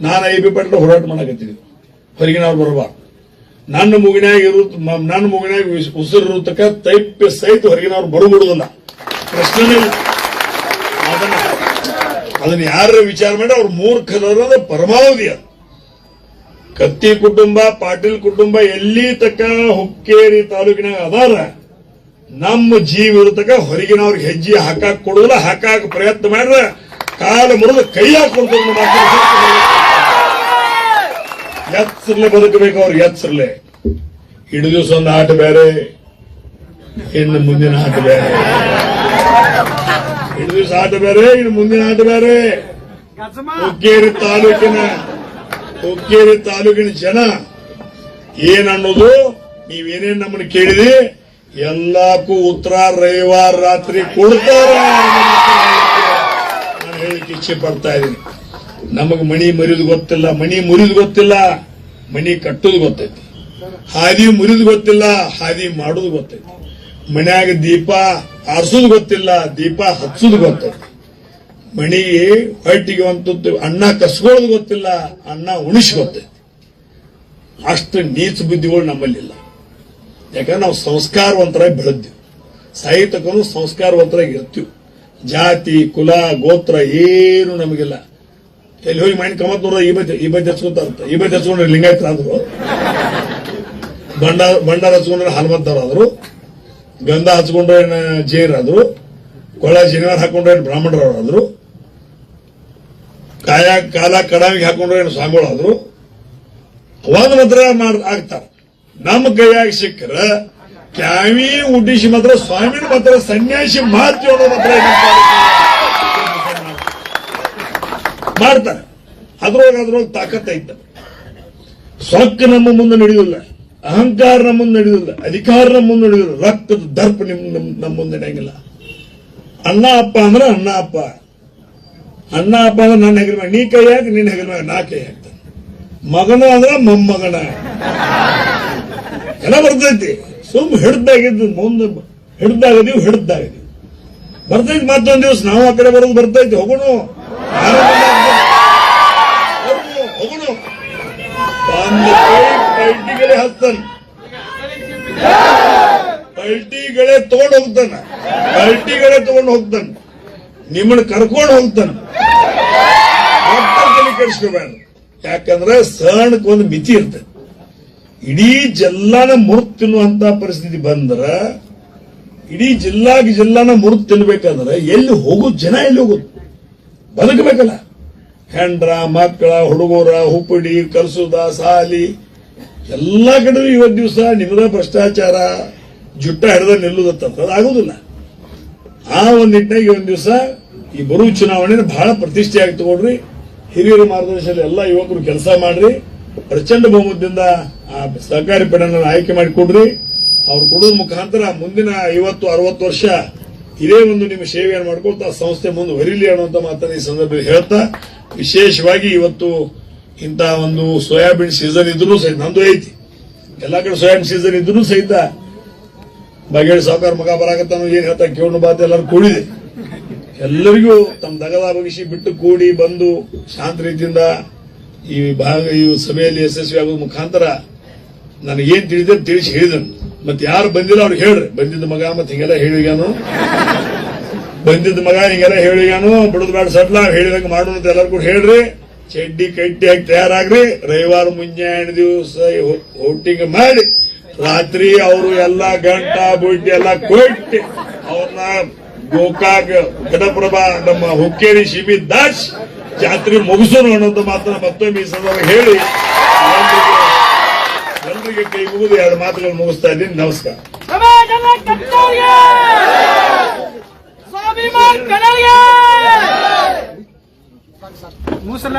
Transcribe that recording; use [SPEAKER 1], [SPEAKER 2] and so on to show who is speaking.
[SPEAKER 1] ನಾನು I B ಪಟ್ಲ ಹೋರಾಟ ಮಾಡಕತ್ತೀನಿ. ಹೊರಗಿನವ್ರು ಬರಬಾರ್ದು. ನನ್ನ ಮುಗಿನಾಗ ಇರು ನನ್ನ ಮುಗಿನಾಗ ಉಸ್- ಉಸಿರು ತಕ್ಕ ತೈಪ್ ಸಹಿತ ಹೊರಗಿನವ್ರು ಬರಬಿಡುದಿಲ್ಲ ಪ್ರಶ್ನೆ ಅದನ್ನ ಅದನ್ನ ಯಾರ ವಿಚಾರ ಮಾಡಿ ಅವ್ರ ಮೂರ್ಖರದ ಪರಮಾವಧಿ ಅದು. ಕತ್ತಿ ಕುಟುಂಬ, ಪಾಟೀಲ್ ಕುಟುಂಬ ಎಲ್ಲಿ ತಕ್ಕ ಹುಕ್ಕೇರಿ ತಾಲೂಕಿನಾಗ ಅದಾರ? ನಮ್ಮ ಜೀವ ಇರತಕ್ಕ ಹೊರಗಿನವ್ರಿಗೆ ಹೆಜ್ಜೆ ಹಾಕಾಕ್ ಕೊಡುದಿಲ್ಲ ಹಾಕಾಕ ಪ್ರಯತ್ನ ಮಾಡಿದ್ರೆ ಕಾಲ ಮುರಿದು ಕೈ ಹಾಕೊಳ್ತಾರೆ ಎಚ್ಚರ್ಲೆ ಬದುಕಬೇಕು ಅವ್ರಿಗೆ ಎಚ್ಚರ್ಲೆ. ಇಡೀ ದಿವಸ ಒಂದು ಆಟ ಬೇರೆ ಇನ್ನು ಮುಂದಿನ ಆಟ ಬೇರೆ. ಇಡೀ ದಿವಸ ಆಟ ಬೇರೆ ಇನ್ನು ಮುಂದಿನ ಆಟ ಬೇರೆ. ಹುಕ್ಕೇರಿ ತಾಲೂಕಿನ ಹುಕ್ಕೇರಿ ತಾಲೂಕಿನ ಜನ ಏನನ್ನೋದು ನೀವೇನೇನು ನಮ್ಮನ್ನು ಕೇಳಿದಿ? ಎಲ್ಲಕ್ಕೂ ಉತ್ತರ ರವಿವಾರ ರಾತ್ರಿ ಕೊಡ್ತಾರೆ ನಾನು ಹೇಳಿಕ್ಕೆ ಇಚ್ಛೆ ಪಡ್ತಾ ಇದ್ದೀನಿ. ನಮಗೆ ಮಣಿ ಮುರಿದು ಗೊತ್ತಿಲ್ಲ, ಮಣಿ ಮುರಿದು ಗೊತ್ತಿಲ್ಲ, ಮಣಿ ಕಟ್ಟೋದು ಗೊತ್ತೈತಿ. ಹಾದಿ ಮುರಿದು ಗೊತ್ತಿಲ್ಲ, ಹಾದಿ ಮಾಡೋದು ಗೊತ್ತೈತಿ. ಮನ್ಯಾಗ ದೀಪ ಆರಿಸೋದು ಗೊತ್ತಿಲ್ಲ, ದೀಪ ಹಚ್ಚೋದು ಗೊತ್ತೈತಿ. ಮಣಿಗೆ ಹೊಟ್ಟಿಗೆ ಒಂದು ಅನ್ನ ಕಸ್ಕೊಳ್ಳೋದು ಗೊತ್ತಿಲ್ಲ, ಅನ್ನ ಉಣಿಸಿ ಗೊತ್ತೈತಿ. ಅಷ್ಟು ನೀಚ ಬುದ್ಧಿಗಳು ನಮ್ಮಲ್ಲಿಲ್ಲ. ಯಾಕಂದ್ರೆ ನಾವು ಸಂಸ್ಕಾರವಂತರಾಗಿ ಬೆಳೆದ್ವಿ. ಸಾಹಿತ್ಯಕ್ಕೂ ಸಂಸ್ಕಾರವಂತರಾಗಿ ಇರ್ತೀವಿ. ಜಾತಿ, ಕುಲ, ಗೋತ್ರ ಏನು ನಮಗಿಲ್ಲ. ಎಲ್ಲಿ ಹೋಗಿ ಮೈಂಡ್ ಕಮತ್ ನೋಡ್ರ ಈ ಬದಿ ಈ ಬದಿ ಅಂತ. ಈ ಬದಿ ಹಚ್ಕೊಂಡ್ರೆ ಲಿಂಗಾಯತರಾದ್ರು ಬಂಡ ಬಂಡಾರ ಹಚ್ಕೊಂಡ್ರೆ ಹನುಮಂತರಾದ್ರು ಗಂಧ ಹಚ್ಕೊಂಡ್ರೆ ಜೈರಾದ್ರು ಕೊಳ ಶನಿವಾರ ಹಾಕೊಂಡ್ರೆ ಬ್ರಾಹ್ಮಣರಾದ್ರು ಕಾಯ, ಕಾಲ ಕಡಾವಿಗೆ ಹಾಕೊಂಡ್ರೆ ಸ್ವಾಮಿಗಳಾದ್ರು ಅವಾಗ ಮಾತ್ರ ಮಾಡ್ ಆಗ್ತಾರ. ನಮ್ಮ ಕೈಯಾಗ ಸಿಕ್ಕರ ಕ್ಯಾವಿ ಉಡ್ಡಿಸಿ ಮಾತ್ರ, ಸ್ವಾಮಿನ ಮಾತ್ರ, ಸನ್ಯಾಸಿ ಮಾತ್ರ ಮಾಡ್ತಾರೆ. ಅದ್ರೊಳಗೆ ಅದ್ರೊಳಗೆ ತಾಕತ್ ಐತೆ. ಸೊಕ್ಕ ನಮ್ಮ ಮುಂದೆ ನಡೆಯುವುದಿಲ್ಲ ಅಹಂಕಾರ ನಮ್ಮ ಮುಂದೆ ನಡೆಯುವುದಿಲ್ಲ ಅಧಿಕಾರ ನಮ್ಮ ಮುಂದೆ ನಡೆಯುವುದಿಲ್ಲ ರಕ್ತದ ದರ್ಪ ನಿಮ್ ನಮ್ಮ ಮುಂದೆ ನಡೆಯಂಗಿಲ್ಲ. ಅಣ್ಣ, ಅಪ್ಪ ಅಂದ್ರೆ ಅಣ್ಣ, ಅಪ್ಪ. ಅಣ್ಣ, ಅಪ್ಪ ಅಂದ್ರೆ ನನ್ನ ಹೆಗಲ ನೀ ಕೈ ಹಾಕಿ, ನಿನ್ನ ಹೆಗಲ ನಾ ಕೈ ಹಾಕ್ತಾನೆ. ಮಗನ ಅಂದ್ರೆ ಮೊಮ್ಮಗನ. ಎಲ್ಲ ಬರ್ತೈತಿ. ಸುಮ್ ಹಿಡ್ದಾಗಿದ್ದು ಮುಂದೆ ಹೆಡ್ದಾಗ ನೀವು ಬರ್ತೈತಿ ಮತ್ತೊಂದ್ ದಿವಸ, ನಾವು ಆ ಕಡೆ ಬರೋದು ಬರ್ತೈತಿ, ಹೋಗೋಣ. ಪಲ್ಟಿಗಳೇ ಹತ್ತಾನ ಪಲ್ಟಿಗಳೇ ತಗೊಂಡು ಹೋಗ್ತಾನ. ಪಲ್ಟಿಗಳೇ ತಗೊಂಡು ಹೋಗ್ತಾನ. ನಿಮ್ಮನ್ನ ಕರ್ಕೊಂಡು ಹೋಗ್ತಾನ. ಕೆಡಿಸ್ಕೋಬೇಡ. ಯಾಕಂದ್ರೆ ಸಣ್ಣಕ್ಕೊಂದು ಮಿತಿ ಇರ್ತದೆ ಇಡೀ ಜಿಲ್ಲಾನ ಮುರಿದು ತಿನ್ನುವಂತ ಪರಿಸ್ಥಿತಿ ಬಂದ್ರ, ಇಡೀ ಜಿಲ್ಲಾಗಿ ಜಿಲ್ಲಾನ ಮುರಿದು ತಿನ್ಬೇಕಾದ್ರೆ ಎಲ್ಲಿ ಹೋಗೋದು ಜನ ಎಲ್ಲಿ ಹೋಗೋದು ಬದುಕಬೇಕಲ್ಲ. ಹೆಂಡ್ರ, ಮಕ್ಕಳ, ಹುಡುಗರ ಹುಪ್ಪಡಿ ಕಲಸುದ, ಸಾಲಿ, ಎಲ್ಲಾ ಕಡೆ ಇವತ್ತು ದಿವಸ ನಿಮ್ದ ಭ್ರಷ್ಟಾಚಾರ, ಜುಟ್ಟ ಹಿಡಿದ ನಿಲ್ಲುದತ್ತಂತ ಆಗುದಿಲ್ಲ. ಆ ಒಂದ್ ನಿಟ್ಟಿನಾಗ ಒಂದ್ ದಿವಸ ಈ ಬರುವ ಚುನಾವಣೆ ಬಹಳ ಪ್ರತಿಷ್ಠೆಯಾಗಿ ತಗೊಳ್ರಿ ಹಿರಿಯರ ಮಾರ್ಗದರ್ಶನ ಎಲ್ಲ ಯುವಕರು ಕೆಲಸ ಮಾಡ್ರಿ. ಪ್ರಚಂಡ ಬಹುಮತದಿಂದ ಆ ಸಹಕಾರಿ ಪಡೆಯನ್ನು ಆಯ್ಕೆ ಮಾಡಿಕೊಡ್ರಿ ಅವ್ರು ಕೊಡೋದ್ರ ಮುಖಾಂತರ ಮುಂದಿನ ಐವತ್ತು, ಅರವತ್ತು ವರ್ಷ ಇದೇ ಒಂದು ನಿಮ್ಮ ಸೇವೆಯನ್ನು ಮಾಡ್ಕೊಳ್ತಾ ಸಂಸ್ಥೆ ಮುಂದುವರಿಲಿ ಅನ್ನುವಂತ ಮಾತನ್ನು ಈ ಸಂದರ್ಭದಲ್ಲಿ ಹೇಳ್ತಾ, ವಿಶೇಷವಾಗಿ ಇವತ್ತು ಇಂಥ ಒಂದು ಸೋಯಾಬೀನ್ ಸೀಸನ್ ಇದ್ರೂ ಸಹಿತ ನಂದು ಐತಿ. ಎಲ್ಲ ಕಡೆ ಸೋಯಾಬೀನ್ ಸೀಸನ್ ಇದ್ರೂ ಸಹಿತ ಬಗೆಹರಿ ಸಾವುಕಾರ ಮಗ ಬರಾಕತ್ತ ಏನು ಹೇಳ್ತಾ ಕೇವಣ ಬಾತ್ ಎಲ್ಲರೂ ಕೂಡಿದೆ. ಎಲ್ಲರಿಗೂ ತಮ್ಮ ದಗದ ಬಗಿಸಿ ಬಿಟ್ಟು ಕೂಡಿ ಬಂದು ಶಾಂತ ರೀತಿಯಿಂದ ಈ ಭಾಗ, ಈ ಸಭೆಯಲ್ಲಿ ಯಶಸ್ವಿ ಆಗುವ ಮುಖಾಂತರ ನನಗೇನ್ ತಿಳಿದ ತಿಳಿಸಿ ಹೇಳಿದನು. ಮತ್ತೆ ಯಾರು ಬಂದಿಲ್ಲ ಅವ್ರಿಗೆ ಹೇಳ್ರಿ. ಬಂದಿದ್ದ ಮಗ ಮತ್ತೆ ಹಿಂಗೆಲ್ಲ ಹೇಳಿಗಾನು ಬಂದಿದ್ದ ಮಗ ಹಿಂಗೆಲ್ಲ ಹೇಳಿಗಾನು ಬಿಡದ್ ಬೇಡ ಸಡ್ಲ ಹೇಳಿದಂಗೆ ಮಾಡೋಣ ಅಂತ ಎಲ್ಲರೂ ಕೂಡ ಹೇಳ್ರಿ. ಚಡ್ಡಿ ಕಟ್ಟಿ ಹಾಕಿ ತಯಾರಾಗ್ರಿ. ರವಿವಾರ ಮುಂಜಾನೆ ದಿವಸ ಔಟಿಂಗ್ ಮಾಡಿ ರಾತ್ರಿ ಅವರು ಎಲ್ಲ ಗಂಟ ಬುಡ್ಡಿ ಎಲ್ಲ ಕೊಟ್ಟು ಅವ್ರನ್ನ ಗೋಕಾಕ್ ಘಟಪ್ರಭಾ ನಮ್ಮ ಹುಕ್ಕೇರಿ ಶಿಬಿ ದಾಸ್ ಜಾತ್ರೆ ಮುಗಿಸೋಣ ಅನ್ನೋದು ಮಾತ್ರ ಮತ್ತೊಮ್ಮೆ ಈ ಸಂದರ್ಭ ಹೇಳಿ. ಜನರಿಗೆ ಕೈ ಮುಗಿದು ಎರಡು ಮಾತುಗಳು ಮುಗಿಸ್ತಾ ಇದ್ದೀನಿ. ನಮಸ್ಕಾರ.
[SPEAKER 2] ಮೂಸಲ.